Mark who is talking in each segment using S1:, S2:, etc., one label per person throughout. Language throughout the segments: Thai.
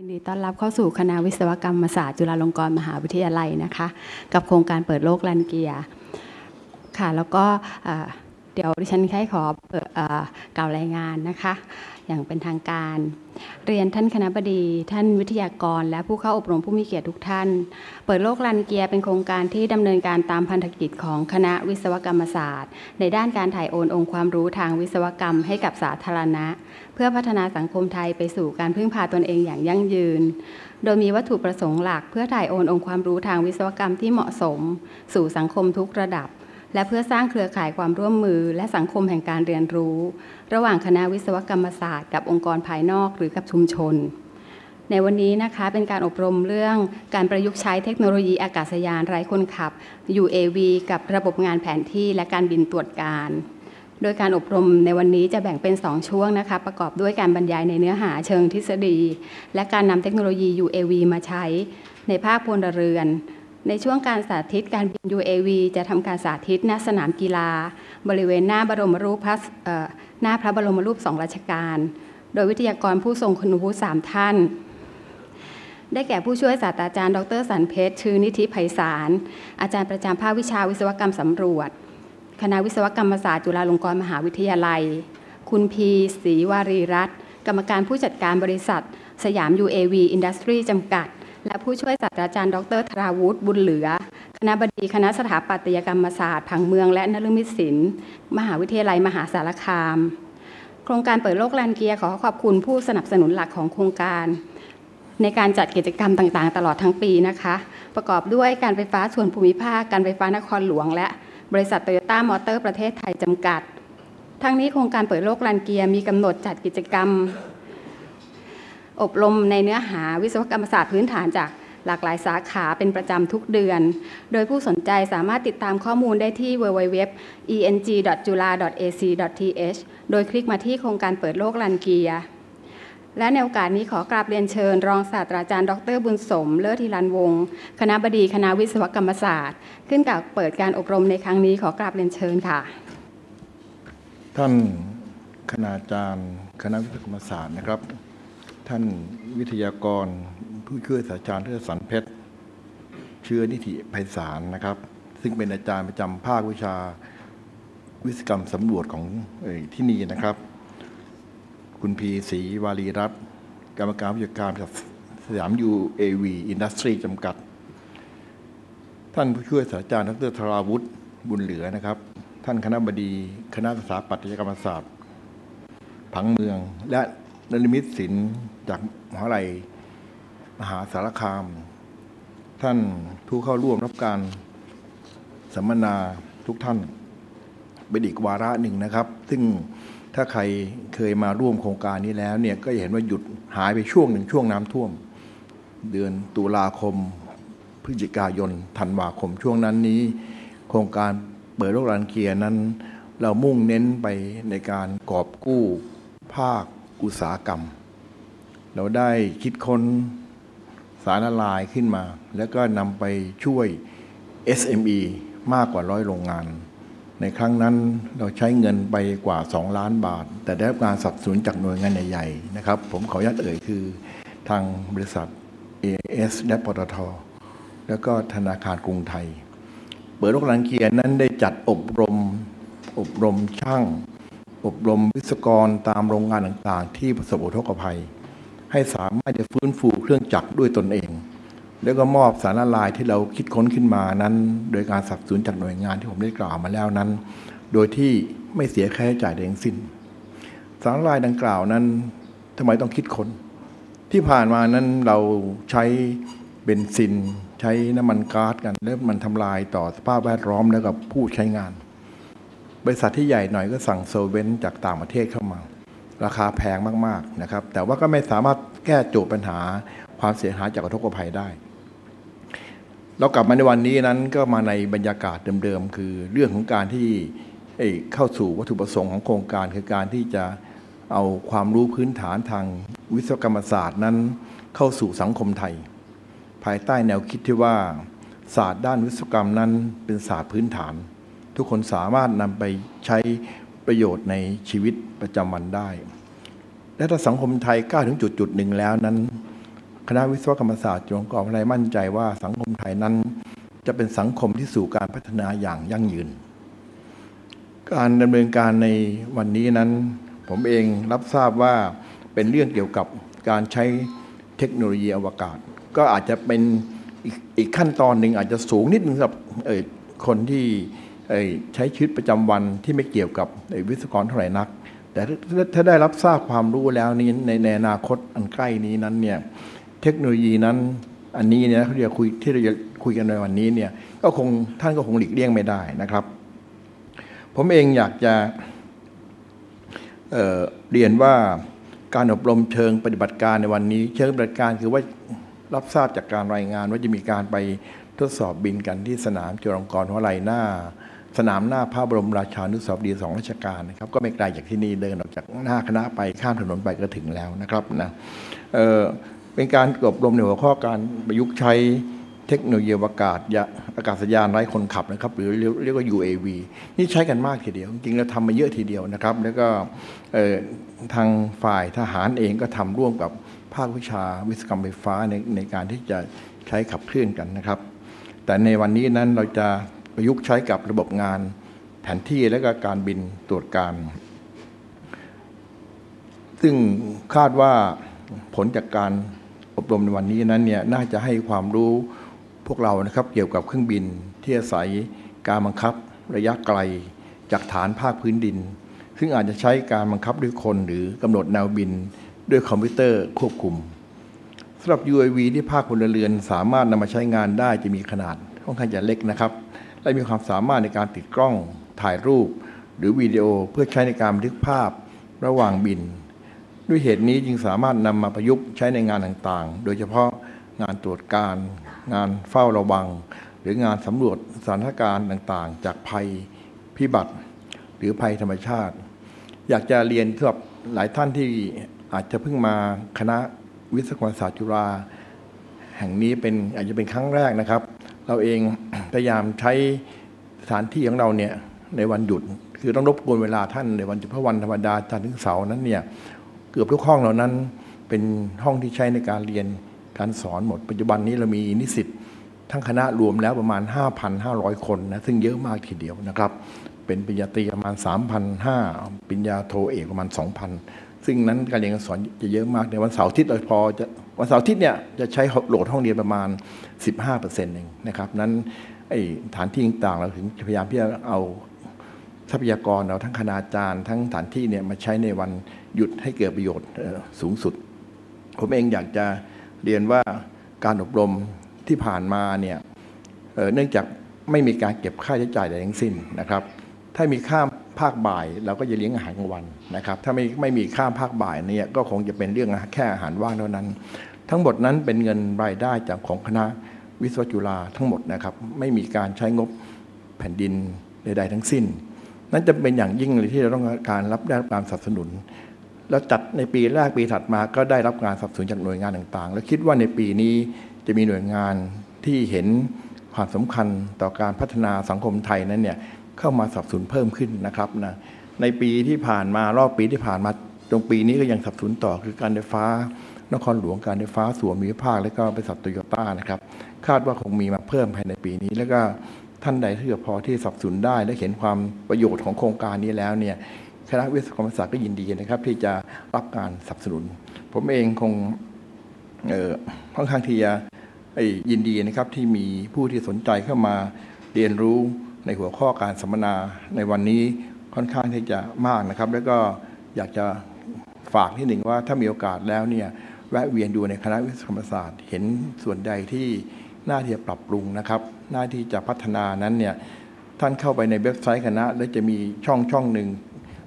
S1: ยินดีต้อนรับเข้าสู่คณะวิศวกรรมศาสตร์จุฬาลงกรณ์มหาวิทยาลัยนะคะ กับโครงการเปิดโลกลันเกียร์ค่ะ แล้วก็ เดี๋ยวดิฉันแค่ขอเปิดอ่ากล่าวรายงานนะคะ อย่างเป็นทางการ เรียนท่านคณะบดี ท่านวิทยากร และผู้เข้าอบรมผู้มีเกียรติทุกท่าน เปิดโลกลันเกียร์เป็นโครงการที่ดำเนินการตามพันธกิจของคณะวิศวกรรมศาสตร์ ในด้านการถ่ายโอนองค์ความรู้ทางวิศวกรรมให้กับสาธารณะ เพื่อพัฒนาสังคมไทยไปสู่การพึ่งพาตนเองอย่างยั่งยืนโดยมีวัตถุประสงค์หลักเพื่อถ่ายโอนองค์ความรู้ทางวิศวกรรมที่เหมาะสม สู่สังคมทุกระดับ และเพื่อสร้างเครือข่ายความร่วมมือ และสังคมแห่งการเรียนรู้ ระหว่างคณะวิศวกรรมศาสตร์กับองค์กรภายนอกหรือกับชุมชน ในวันนี้นะคะเป็นการอบรมเรื่องการประยุกต์ใช้เทคโนโลยีอากาศยานไร้คนขับ UAV กับระบบงานแผนที่และการบินตรวจการ โดยการอบรมในวันนี้จะแบ่งเป็น 2 ช่วงนะคะ ประกอบด้วยการบรรยายในเนื้อหาเชิงทฤษฎี และการนำเทคโนโลยี UAV มาใช้ในภาคพลเรือน ในช่วงการสาธิตการบิน UAV จะทำการสาธิตณสนามกีฬา บริเวณหน้าบรมรูปพระหน้าพระบรมรูปสองรัชกาลโดยวิทยากรผู้ทรงคุณวุฒิสามท่าน ได้แก่ผู้ช่วยศาสตราจารย์ ดรสันเพชรชื่อนิธิไพศาล อาจารย์ประจำภาควิชาวิศวกรรมสำรวจ คณะวิศวกรรมศาสตร์จุฬาลงกรณ์มหาวิทยาลัย คุณพีศรีวารีรัตน์กรรมการผู้จัดการบริษัท สยาม UAV Industry จำกัด และผู้ช่วยศาสตราจารย์ ดรธราวุฒิบุญเหลือ คณะบดีคณะสถาปัตยกรรมศาสตร์ ผังเมือง และนฤมิตศิลป์มหาวิทยาลัยมหาสารคาม โครงการเปิดโลกลานเกียร์ขอขอบคุณผู้สนับสนุนหลักของโครงการ ในการจัดกิจกรรมต่างๆ ตลอดทั้งปีนะคะ ประกอบด้วยการไฟฟ้าส่วนภูมิภาค การไฟฟ้านครหลวง และบริษัทโตโยต้ามอเตอร์ประเทศไทยจำกัดทั้งนี้โครงการเปิดโลกลานเกียร์มีกำหนดจัดกิจกรรม อบรมในเนื้อหาวิศวกรรมศาสตร์พื้นฐานจากหลากหลายสาขาเป็นประจำทุกเดือน โดยผู้สนใจสามารถติดตามข้อมูลได้ที่ www.eng.jula.ac.th โดยคลิกมาที่โครงการเปิดโลกลันเกียร์และในโอกาสนี้ขอกราบเรียนเชิญ รองศาสตราจารย์ ดรบุญสม เลิศธีรันวงศ์คณะบดีคณะวิศวกรรมศาสตร์ ขึ้นกับเปิดการอบรมในครั้งนี้ขอกราบเรียนเชิญค่ะ
S2: ท่านคณาจารย์ คณะวิศวกรรมศาสตร์นะครับ ท่านวิทยากรผู้ช่วยศาสตราจารย์เทศสันเพชร เชื้อนิติไพศาลนะครับ ซึ่งเป็นอาจารย์ประจำภาควิชาวิศกรรมสำรวจของอที่นี่นะครับ คุณพีศรีวารีรัตน์กรรมการผู้จัดการสยามยูเอวีอินดัสทรีจำกัด ท่านผู้ช่วยศาสตราจารย์ดรธราวุฒิบุญเหลือนะครับ ท่านคณะบดีคณะสถาปัตยกรรมศาสตร์ผังเมืองและ นริมิตศิลป์จากมหาลัยมหาสารคาม ท่านผู้เข้าร่วมรับการสัมมนาทุกท่านเป็นอีกวาระหนึ่งนะครับ ซึ่งถ้าใครเคยมาร่วมโครงการนี้แล้วเนี่ยก็จะเห็นว่าหยุดหายไปช่วงหนึ่งช่วงน้ำท่วม เดือนตุลาคม พฤศจิกายนธันวาคมช่วงนั้นนี้ โครงการเปิดโลกลานเกียร์นั้น เรามุ่งเน้นไปในการกอบกู้ภาค อุตสาหกรรม เราได้คิดค้นสารละลายขึ้นมา แล้วก็นำไปช่วย SME มากกว่าร้อยโรงงาน ในครั้งนั้นเราใช้เงินไปกว่า 2 ล้านบาท แต่ได้รับการสนับสนุนจากหน่วยงานใหญ่ๆนะครับ ผมขออนุญาตเอ่ยคือทางบริษัท AS และปตทแล้วก็ธนาคารกรุงไทย เปิดโลกลังเกียร์นั้นได้จัดอบรมอบรมช่าง อบรมวิศกรตามโรงงานต่างๆ ที่ประสบอุทกภัย ให้สามารถจะฟื้นฟูเครื่องจักรด้วยตนเอง แล้วก็มอบสารละลายที่เราคิดค้นขึ้นมานั้น โดยการสับสนุนจากหน่วยงานที่ผมได้กล่าวมาแล้วนั้น โดยที่ไม่เสียค่าใช้จ่ายใดทั้งสิ้น สารละลายดังกล่าวนั้นทำไมต้องคิดค้นที่ผ่านมานั้นเราใช้เบนซิน ใช้น้ำมันก๊าซกันแล้วมันทำลายต่อสภาพแวดล้อมแล้วกับผู้ใช้งาน บริษัทที่ใหญ่หน่อยก็สั่งโซเวนต์จากต่างประเทศเข้ามา ราคาแพงมากๆนะครับ แต่ว่าก็ไม่สามารถแก้โจทย์ปัญหาความเสียหายจากอุทกภัยได้ เรากลับมาในวันนี้นั้นก็มาในบรรยากาศเดิมๆ คือเรื่องของการที่เเข้าสู่วัตถุประสงค์ของโครงการ คือการที่จะเอาความรู้พื้นฐานทางวิศวกรรมศาสตร์นั้นเข้าสู่สังคมไทย ภายใต้แนวคิดที่ว่าศาสตร์ด้านวิศวกรรมนั้นเป็นศาสตร์พื้นฐาน ทุกคนสามารถนำไปใช้ประโยชน์ในชีวิตประจำวันได้ และถ้าสังคมไทยก้าวถึงจุดจุดหนึ่งแล้วนั้น คณะวิศวกรรมศาสตร์จุฬาลงกรณ์วิทยาลัยมั่นใจว่าสังคมไทยนั้น จะเป็นสังคมที่สู่การพัฒนาอย่างยั่งยืน การดำเนินการในวันนี้นั้น ผมเองรับทราบว่าเป็นเรื่องเกี่ยวกับการใช้เทคโนโลยีอวกาศ ก็อาจจะเป็นอีกขั้นตอนหนึ่งอาจจะสูงนิดนึงสำหรับคนที่ ใช้ชีวิตประจำวันที่ไม่เกี่ยวกับวิศวกรเท่าไหร่นัก แต่ถ้าได้รับทราบความรู้แล้วนี้ในในอนาคตอันใกล้นี้นั้นเนี่ยเทคโนโลยีนั้นอันนี้เนี่ยเขาจะคุยที่เราจะคุยกันในวันนี้เนี่ยก็คงท่านก็คงหลีกเลี่ยงไม่ได้นะครับ ผมเองอยากจะเเรียนว่าการอบรมเชิงปฏิบัติการในวันนี้ เชิงปฏิบัติการคือว่ารับทราบจากการรายงานว่าจะมีการไปทดสอบบินกันที่สนามจุฬาลงกรณ์วลัยหน้า สนามหน้าพระบรมราชานุสาวรีย์สองราชการนะครับก็ไม่ไกลจากที่นี่เดินออกจากหน้าคณะไปข้ามถนนไปก็ถึงแล้วนะครับนะเเป็นการอบรมในหัวข้อการประยุกต์ใช้เทคโนโลยีอวกาศยาอากาศยานไร้คนขับนะครับ หรือเรียกว่า UAV นี่ใช้กันมากทีเดียว จริงๆแล้วทำมาเยอะทีเดียวนะครับ แล้วก็ทางฝ่ายทหารเองก็ทำร่วมกับภาควิชาวิศวกรรมไฟฟ้าในในการที่จะใช้ขับเคลื่อนกันนะครับ แต่ในวันนี้นั้นเราจะ ประยุกต์ใช้กับระบบงาน แผนที่และก็การบินตรวจการ ซึ่งคาดว่าผลจากการอบรมในวันนี้นั้นเนี่ยน่าจะให้ความรู้พวกเรานะครับเกี่ยวกับเครื่องบินที่อาศัยการบังคับระยะไกลจากฐานภาคพื้นดิน ซึ่งอาจจะใช้การบังคับด้วยคนหรือกำหนดแนวบินด้วยคอมพิวเตอร์ควบคุมสำหรับ UAV ที่ภาคพลเรือนสามารถนำมาใช้งานได้จะมีขนาดค่อนข้างจะเล็กนะครับ และมีความสามารถในการติดกล้องถ่ายรูป หรือวิดีโอเพื่อใช้ในการบันทึกภาพระหว่างบิน ด้วยเหตุนี้จึงสามารถนำมาประยุกต์ใช้ในงานต่างๆ โดยเฉพาะงานตรวจการ งานเฝ้าระวัง หรืองานสำรวจสถานการณ์ต่างๆ จากภัยพิบัติ หรือภัยธรรมชาติ อยากจะเรียนสำหรับหลายท่านที่อาจจะเพิ่งมาคณะวิศวกรรมศาสตร์จุฬาแห่งนี้เป็นอาจจะเป็นครั้งแรกนะครับ เราเองพยายามใช้สถานที่ของเราเนี่ยในวันหยุด คือต้องรบกวนเวลาท่านในวันหยุดเพราะวันธรรมดาจันทร์ถึงเสาร์นั้นเนี่ยเกือบทุกห้องเหล่านั้นเป็นห้องที่ใช้ในการเรียนการสอนหมดปัจจุบันนี้เรามีนิสิตทั้งคณะรวมแล้วประมาณ 5,500 คนนะซึ่งเยอะมากทีเดียวนะครับ เป็นปริญญาตรีประมาณ 3,500ปริญญาโทเอกประมาณ 2,000 ซึ่งนั้นการเรียนการสอนจะเยอะมากในวันเสาร์อาทิตย์เราพอจะ วันเสาร์อาทิตย์เนี่ยจะใช้โหลดห้องเรียนประมาณ 15%เองนะครับนั้นไอ้ฐานที่ต่างๆ เราถึงพยายามที่จะเอาทรัพยากรเราทั้งคณาจารย์ทั้งฐานที่เนี่ยมาใช้ในวันหยุดให้เกิดประโยชน์สูงสุด ผมเองอยากจะเรียนว่าการอบรมที่ผ่านมาเนี่ยเเนื่องจากไม่มีการเก็บค่าใช้จ่ายใดทั้งสิ้นนะครับ ถ้ามีข้ามภาคบ่ายเราก็จะเลี้ยงอาหารกลางวันนะครับ ถ้าไม่ไม่มีข้ามภาคบ่ายเนี่ยก็คงจะเป็นเรื่องแค่อาหารว่างเท่านั้น ทั้งหมดนั้นเป็นเงินรายได้จากของคณะวิศวจุฬาทั้งหมดนะครับ ไม่มีการใช้งบแผ่นดินใด ๆ ทั้งสิ้น นั่นจะเป็นอย่างยิ่งเลยที่เราต้องการรับได้รับการสนับสนุน แล้วจัดในปีแรกปีถัดมาก็ได้รับการสนับสนุนจากหน่วยงานต่างๆ แล้วคิดว่าในปีนี้จะมีหน่วยงานที่เห็นความสำคัญต่อการพัฒนาสังคมไทยนั้นเนี่ยเข้ามาสนับสนุนเพิ่มขึ้นนะครับนะในปีที่ผ่านมารอบปีที่ผ่านมาตรงปีนี้ก็ยังสนับสนุนต่อคือการไฟฟ้า นครหลวงการไฟฟ้าส่วนมิภาค และก็บริษัทโตโยต้านะครับ คาดว่าคงมีมาเพิ่มภายในปีนี้ แล้วก็ท่านใดที่พอที่สนับสนุนได้ และเห็นความประโยชน์ของโครงการนี้แล้วเนี่ยคณะวิศวกรรมศาสตร์ก็ยินดีนะครับ ที่จะรับการสนับสนุน ผมเองคงค่อนข้างที่จะยยินดีนะครับที่มีผู้ที่สนใจเข้ามาเรียนรู้ในหัวข้อการสัมมนาในวันนี้ค่อนข้างที่จะมากนะครับ แล้วก็อยากจะฝากที่หนึ่งว่าถ้ามีโอกาสแล้วเนี่ย แวะเวียนดูในคณะวิศวกรรมศาสตร์ เห็นส่วนใดที่น่าที่จะปรับปรุงนะครับน้าที่จะพัฒนานั้นเนี่ยท่านเข้าไปในเว็บไซต์คณะ แล้วจะมีช่องช่องหนึ่ง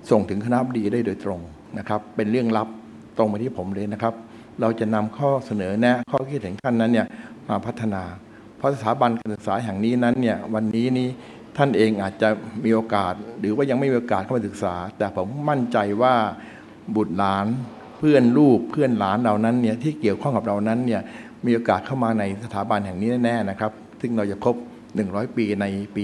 S2: ส่งถึงคณะบดีได้โดยตรงนะครับ เป็นเรื่องลับตรงมาที่ผมเลยนะครับ เราจะนำข้อเสนอแนะข้อคิดเห็นท่านนั้นเนี่ยมาพัฒนา เพราะสถาบันการศึกษาแห่งนี้นั้นเนี่ยวันนี้นี้ท่านเองอาจจะมีโอกาส หรือว่ายังไม่มีโอกาสเข้ามาศึกษา แต่ผมมั่นใจว่าบุตรหลาน เพื่อนลูกเพื่อนหลานเรานั้นเนี่ยที่เกี่ยวข้องกับเรานั้นเนี่ยมีโอกาสเข้ามาในสถาบันแห่งนี้แน่ๆนะครับ ซึ่งเราจะครบ 100 ปีในปี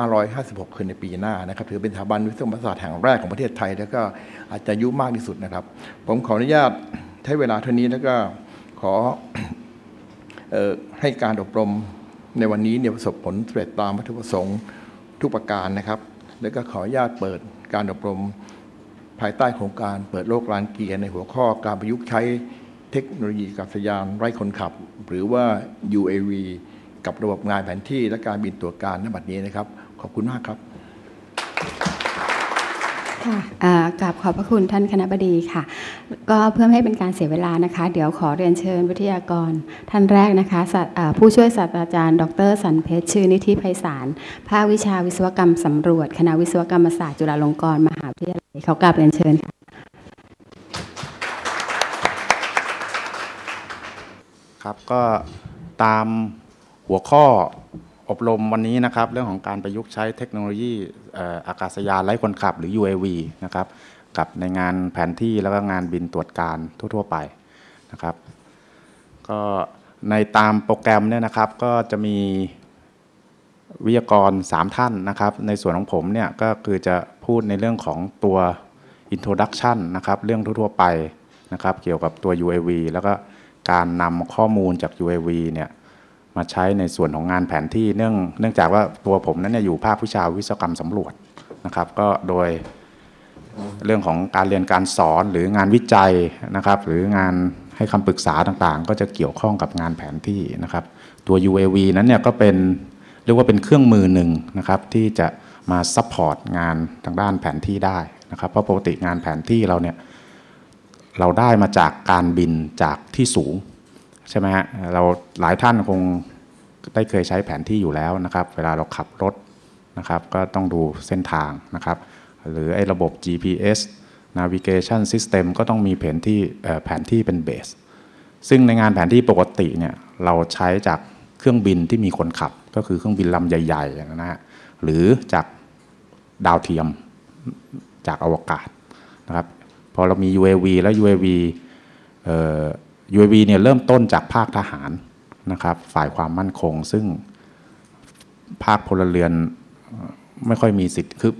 S2: 2556 คือในปีหน้านะครับ ถือเป็นสถาบันวิศวกรรมศาสตร์แห่งแรกของประเทศไทย แล้วก็อาจจะยุมากที่สุดนะครับ ผมขออนุญาตใช้เวลาเท่านี้แล้วก็ขอออให้การอบรมในวันนี้เนี่ยประสบผลสำเร็จตามวัตถุประสงค์ทุกประการนะครับ แล้วก็ขออนุญาตเปิดการอบรม ภายใต้โครงการเปิดโลกลานเกียร์ในหัวข้อการประยุกต์ใช้เทคโนโลยีอากาศยานไร้คนขับ หรือว่า UAV กับระบบงานแผนที่และการบินตรวจการณบัดนี้นะครับ ขอบคุณมากครับ
S1: ค่ะกราบขอบพระคุณท่านคณะบดีค่ะ ก็เพื่อไม่ให้เป็นการเสียเวลานะคะ เดี๋ยวขอเรียนเชิญวิทยากร ท่านแรกนะคะ ผู้ช่วยศาสตราจารย์ ดรสันเพชรชื่อนิธิไพศาลภาควิชาวิศวกรรมสำรวจ คณะวิศวกรรมศาสตร์จุฬาลงกรณ์มหาวิทยาลัยเขากราบเรียนเชิญค่ะ
S3: ครับก็ตามหัวข้ออบรมวันนี้นะครับ เรื่องของการประยุกต์ใช้เทคโนโลยีอากาศยานไร้คนขับหรือ UAV นะครับ กับในงานแผนที่แล้วก็งานบินตรวจการทั่ว ๆ ไปนะครับ ก็ในตามโปรแกรมเนี่ยนะครับก็จะมีวิทยากร 3 ท่านนะครับ ในส่วนของผมเนี่ยก็คือจะพูดในเรื่องของตัว introduction นะครับ เรื่องทั่ว ๆ ไปนะครับ เกี่ยวกับตัว UAV แล้วก็การนำข้อมูลจาก UAV เนี่ยมาใช้ในส่วนของงานแผนที่เนื่องเนื่องจากว่าตัวผมนั้นเนี่ยอยู่ภาควิชาวิศวกรรมสำรวจนะครับ ก็โดย เรื่องของการเรียนการสอนหรืองานวิจัยนะครับ หรืองานให้คำปรึกษาต่างๆ ก็จะเกี่ยวข้องกับงานแผนที่นะครับ ตัว UAV นั้นเนี่ยก็เป็นเรียกว่าเป็นเครื่องมือหนึ่งนะครับ ที่จะมาซัพพอร์ตงานทางด้านแผนที่ได้นะครับ เพราะปกติงานแผนที่เราเนี่ยเราได้มาจากการบินจากที่สูงใช่ไหมฮะเราหลายท่านคงได้เคยใช้แผนที่อยู่แล้วนะครับ เวลาเราขับรถนะครับ ก็ต้องดูเส้นทางนะครับ หรือไอ้ระบบ GPS navigation system ก็ต้องมีแผนที่แผนที่เป็นเบส ซึ่งในงานแผนที่ปกติเนี่ยเราใช้จากเครื่องบินที่มีคนขับ ก็คือเครื่องบินลำใหญ่ๆนะฮะหรือจากดาวเทียมจากอวกาศนะครับพอเรามี UAV แล้ว UAV เอ่อ UAV เนี่ยเริ่มต้นจากภาคทหารนะครับฝ่ายความมั่นคง ซึ่งภาคพลเรือนไม่ค่อยมีสิทธิ์คือ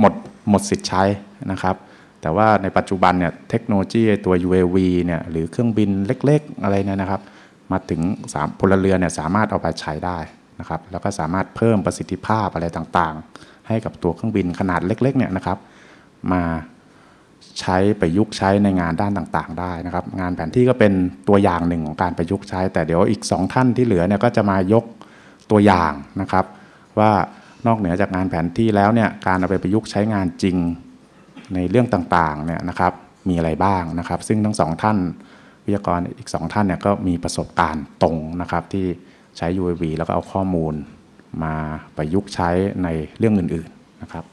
S3: หมด หมดสิทธิ์ใช้นะครับแต่ว่าในปัจจุบันเนี่ยเทคโนโลยีตัว UAV เนี่ยหรือเครื่องบินเล็กๆ อะไรเนี่ยนะครับ มาถึงสามพลเรือนเนี่ยสามารถเอาไปใช้ได้นะครับแล้วก็สามารถเพิ่มประสิทธิภาพอะไรต่างๆ ให้กับตัวเครื่องบินขนาดเล็กๆเนี่ยนะครับ มาใช้ประยุกต์ใช้ในงานด้านต่างๆ ได้นะครับ งานแผนที่ก็เป็นตัวอย่างหนึ่งของการประยุกต์ใช้ แต่เดี๋ยวอีกสองท่านที่เหลือเนี่ยก็จะมายกตัวอย่างนะครับ ว่า นอกเหนือจากงานแผนที่แล้วเนี่ยการเอาไปประยุกต์ใช้งานจริงในเรื่องต่างๆเนี่ยนะครับมีอะไรบ้างนะครับ ซึ่งทั้งสองท่านวิทยากรอีกสองท่านเนี่ยก็มีประสบการณ์ตรงนะครับที่ใช้ UAV แล้วก็เอาข้อมูลมาประยุกต์ใช้ในเรื่องอื่นๆนะครับ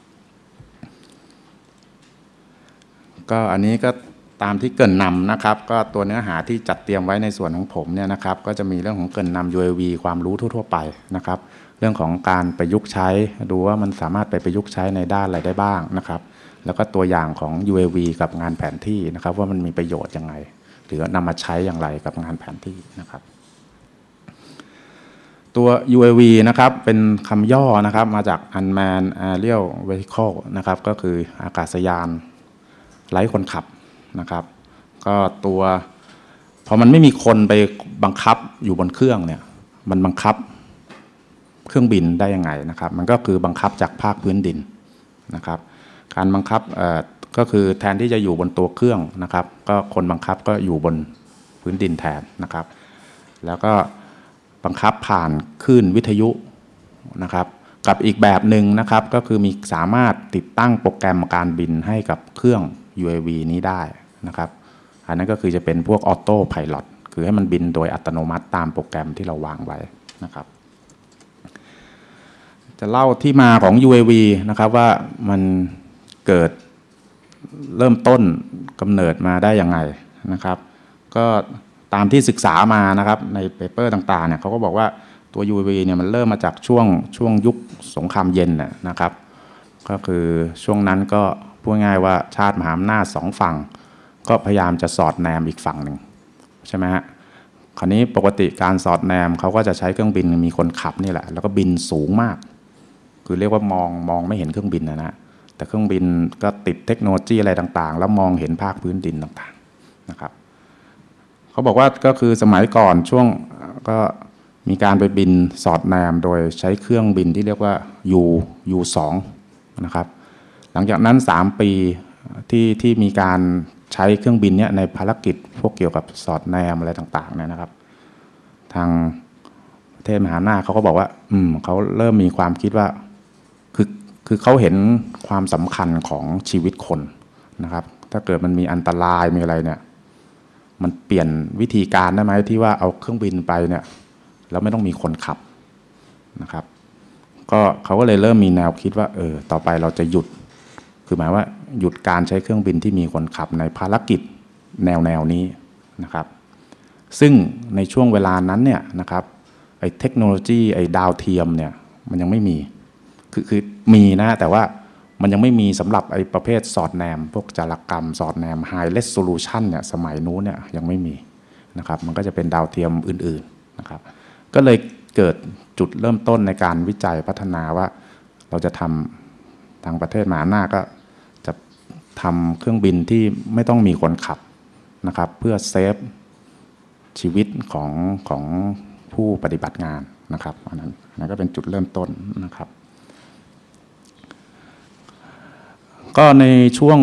S3: ก็อันนี้ก็ตามที่เกินนำนะครับ ก็ตัวเนื้อหาที่จัดเตรียมไว้ในส่วนของผมเนี่ยนะครับ ก็จะมีเรื่องของเกินนำ UAV ความรู้ทั่วๆไปนะครับ รื่องของการประยุกต์ใช้ ดูว่ามันสามารถไปประยุกต์ใช้ในด้านอะไรได้บ้างนะครับ แล้วก็ตัวอย่างของ UAV กับงานแผนที่นะครับ ว่ามันมีประโยชน์ยังไง หรือนำมาใช้อย่างไรกับงานแผนที่นะครับ ตัว UAV นะครับเป็นคำย่อนะครับมาจาก Unmanned Aerial Vehicle นะครับก็คืออากาศยานไร้คนขับนะครับ ก็ตัวพอมันไม่มีคนไปบังคับอยู่บนเครื่องเนี่ย มันบังคับ เครื่องบินได้ยังไงนะครับ มันก็คือบังคับจากภาคพื้นดินนะครับ การบังคับก็คือแทนที่จะอยู่บนตัวเครื่องนะครับ ก็คนบังคับก็อยู่บนพื้นดินแทนนะครับ แล้วก็บังคับผ่านคลื่นวิทยุนะครับ กับอีกแบบหนึ่งนะครับก็คือมีสามารถติดตั้งโปรแกรมการบินให้กับเครื่อง UAV นี้ได้นะครับ อันนั้นก็คือจะเป็นพวกออโต้พาย t คือให้มันบินโดยอัตโนมัติตามโปรแกรมที่เราวางไว้นะครับ จะเล่าที่มาของ UAV นะครับว่ามันเกิดเริ่มต้นกำเนิดมาได้ยังไงนะครับ ก็ตามที่ศึกษามานะครับในเปเปอร์ต่างๆเนี่ยเขาก็บอกว่าตัว UAV เนี่ยมันเริ่มมาจากช่วงช่วงยุคสงครามเย็นน่ะนะครับ ก็คือช่วงนั้นก็พูดง่ายว่าชาติมหาอำนาจสองฝั่ง ก็พยายามจะสอดแนมอีกฝั่งหนึ่งใช่ไหมฮะคราวนี้ปกติการสอดแนมเขาก็จะใช้เครื่องบินมีคนขับนี่แหละ แล้วก็บินสูงมาก คือเรียกว่ามองมองไม่เห็นเครื่องบินนะนะแต่เครื่องบินก็ติดเทคโนโลยีอะไรต่างๆ แล้วมองเห็นภาคพื้นดินต่างๆนะครับเขาบอกว่าก็คือสมัยก่อนช่วงก็มีการไปบินสอดแนมโดยใช้เครื่องบินที่เรียกว่า U U2 นะครับ หลังจากนั้น 3 ปีที่ที่มีการใช้เครื่องบินเนี้ยในภารกิจพวกเกี่ยวกับสอดแนมอะไรต่างๆเนี่ยนะครับ ทางประเทศมหาอำนาเขาก็บอกว่า อืมเขาเริ่มมีความคิดว่า คือเขาเห็นความสำคัญของชีวิตคนนะครับ ถ้าเกิดมันมีอันตรายมีอะไรเนี่ย มันเปลี่ยนวิธีการได้ไหมที่ว่าเอาเครื่องบินไปเนี่ยแล้วไม่ต้องมีคนขับนะครับ ก็เขาก็เลยเริ่มมีแนวคิดว่าเออต่อไปเราจะหยุด คือหมายว่าหยุดการใช้เครื่องบินที่มีคนขับในภารกิจแนวแนวนี้นะครับ ซึ่งในช่วงเวลานั้นเนี่ยนะครับไอ้เทคโนโลยีไอ้ดาวเทียมเนี่ยมันยังไม่มี คือคือมีนะแต่ว่ามันยังไม่มีสำหรับไอ้ประเภทสอดแนม พวกจารกรรม สอดแนม High Resolution เนี่ยสมัยนู้นเนี่ยยังไม่มีนะครับมันก็จะเป็นดาวเทียมอื่นๆนะครับก็เลยเกิดจุดเริ่มต้นในการวิจัยพัฒนาว่า เราจะทำทางประเทศมหาหน้าก็จะทำเครื่องบินที่ไม่ต้องมีคนขับนะครับเพื่อเซฟชีวิตของของผู้ปฏิบัติงานนะครับอันนั้นอันนั้นก็เป็นจุดเริ่มต้นนะครับ ก็ในช่วง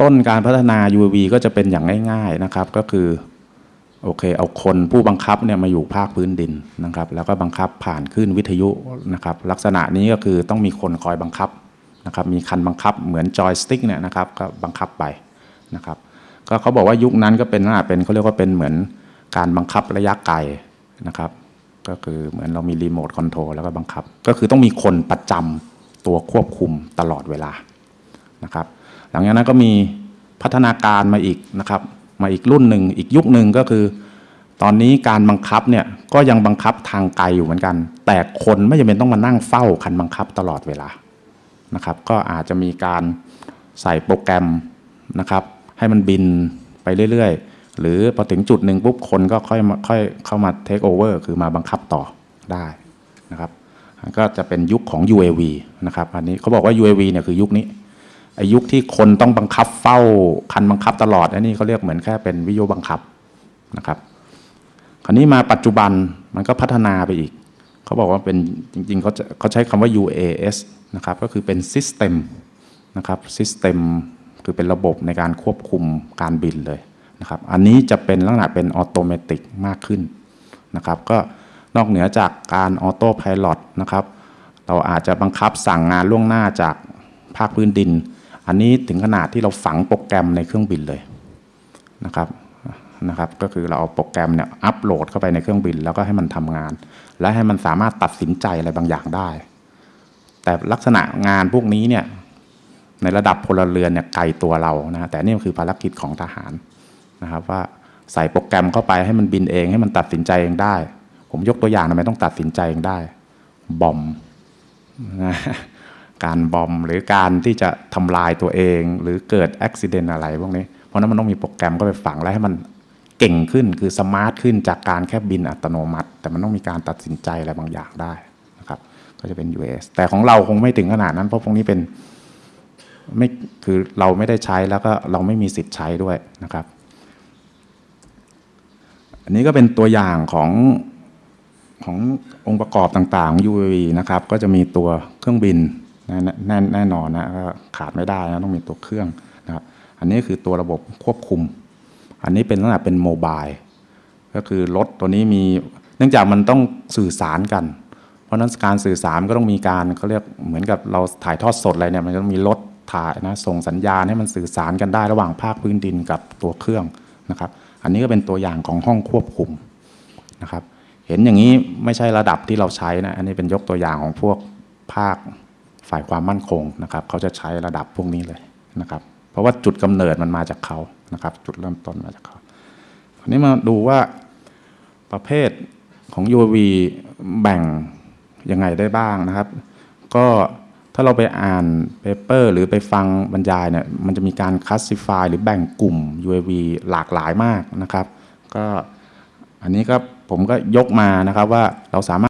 S3: ต้นการพัฒนา UAV ก็จะเป็นอย่างง่าย ๆนะครับ ก็คือโอเคเอาคนผู้บังคับเนี่ยมาอยู่ภาคพื้นดินนะครับ แล้วก็บังคับผ่านขึ้นวิทยุนะครับ ลักษณะนี้ก็คือต้องมีคนคอยบังคับนะครับ มีคันบังคับเหมือนจอยสติ๊กเนี่ยนะครับก็บังคับไปนะครับ ก็เขาบอกว่ายุคนั้นก็เป็นลักษณะเป็นเขาเรียกว่าเป็นเหมือนการบังคับระยะไกลนะครับ ก็คือเหมือนเรามีรีโมทคอนโทรลแล้วก็บังคับ ก็คือต้องมีคนประจำตัวควบคุมตลอดเวลา นะครับ หลังจากนั้นก็มีพัฒนาการมาอีกนะครับ มาอีกรุ่นหนึ่งอีกยุคหนึ่งก็คือ ตอนนี้การบังคับเนี่ยก็ยังบังคับทางไกลอยู่เหมือนกัน แต่คนไม่จำเป็นต้องมานั่งเฝ้าคันบังคับตลอดเวลานะครับ ก็อาจจะมีการใส่โปรแกรมนะครับ ให้มันบินไปเรื่อยๆ หรือพอถึงจุดหนึ่งปุ๊บคนก็ค่อยมาค่อยเข้ามาเทคโอเวอร์คือมาบังคับต่อได้นะครับก็จะเป็นยุคของ UAV นะครับ อันนี้เขาบอกว่า UAV เนี่ยคือยุคนี้ ไอายุคที่คนต้องบังคับเฝ้าคันบังคับตลอดอันนี้เขาเรียกเหมือนแค่เป็นวิทยุบังคับนะครับ คราวนี้มาปัจจุบันมันก็พัฒนาไปอีก เขาบอกว่าเป็นจริงๆเขาจะเขาใช้คำว่า UAS นะครับก็คือเป็น System นะครับ System คือเป็นระบบในการควบคุมการบินเลยนะครับ อันนี้จะเป็นลักษณะเป็นออโตเมติกมากขึ้นนะครับ ก็นอกเหนือจากการออโต้พายロนะครับ เราอาจจะบังคับสั่งงานล่วงหน้าจากภาคพื้นดิน อันนี้ถึงขนาดที่เราฝังโปรแกรมในเครื่องบินเลยนะครับนะครับ ก็คือเราเอาโปรแกรมเนี่ยอัปโหลดเข้าไปในเครื่องบิน แล้วก็ให้มันทำงาน และให้มันสามารถตัดสินใจอะไรบางอย่างได้ แต่ลักษณะงานพวกนี้เนี่ยในระดับพลเรือนเนี่ยไกลตัวเรานะแต่นี่คือภารกิจของทหารนะครับว่าใส่โปรแกรมเข้าไปให้มันบินเองให้มันตัดสินใจเองได้ ผมยกตัวอย่างทำไมต้องตัดสินใจเองได้ บอมนะ การบอมหรือการที่จะทำลายตัวเอง หรือเกิดอุบิเหตุอะไรพวกนี้ เพราะนั้นมันต้องมีโปรแกรมก็ไปฝังแล้วให้มันเก่งขึ้นคือสมาร์ทขึ้นจากการแค่บินอัตโนมัติ แต่มันต้องมีการตัดสินใจอะไรบางอย่างได้นะครับ ก็จะเป็น US แต่ของเราคงไม่ถึงขนาดนั้น เพราะพวกนี้เป็นไม่คือเราไม่ได้ใช้แล้วก็เราไม่มีสิทธิ์ใช้ด้วยนะครับ อันนี้ก็เป็นตัวอย่างของขององค์ประกอบต่างๆ UAV นะครับ ก็จะมีตัวเครื่องบิน แน่แน่แน่นอนนะก็ขาดไม่ได้นะต้องมีตัวเครื่องนะครับอันนี้คือตัวระบบควบคุม อันนี้เป็นลักษณะเป็นโมบายก็คือรถตัวนี้มีเนื่องจากมันต้องสื่อสารกัน เพราะฉะนั้นการสื่อสารก็ต้องมีการเขาเรียกเหมือนกับเราถ่ายทอดสดอะไรเนี่ยมันจะต้องมีรถถ่ายนะส่งสัญญาณให้มันสื่อสารกันได้ระหว่างภาคพื้นดินกับตัวเครื่องนะครับ อันนี้ก็เป็นตัวอย่างของห้องควบคุมนะครับ เห็นอย่างนี้ไม่ใช่ระดับที่เราใช้นะอันนี้เป็นยกตัวอย่างของพวกภาค ฝ่ายความมั่นคงนะครับเขาจะใช้ระดับพวกนี้เลยนะครับ เพราะว่าจุดกำเนิดมันมาจากเขานะครับ จุดเริ่มต้นมาจากเขาคราวนี้มาดูว่าประเภทของ UAV แบ่งยังไงได้บ้างนะครับ ก็ถ้าเราไปอ่านเปเปอร์หรือไปฟังบรรยายเนี่ยมันจะมีการคัสซิฟายหรือแบ่งกลุ่ม UAV หลากหลายมากนะครับ ก็อันนี้ก็ผมก็ยกมานะครับว่าเราสามารถ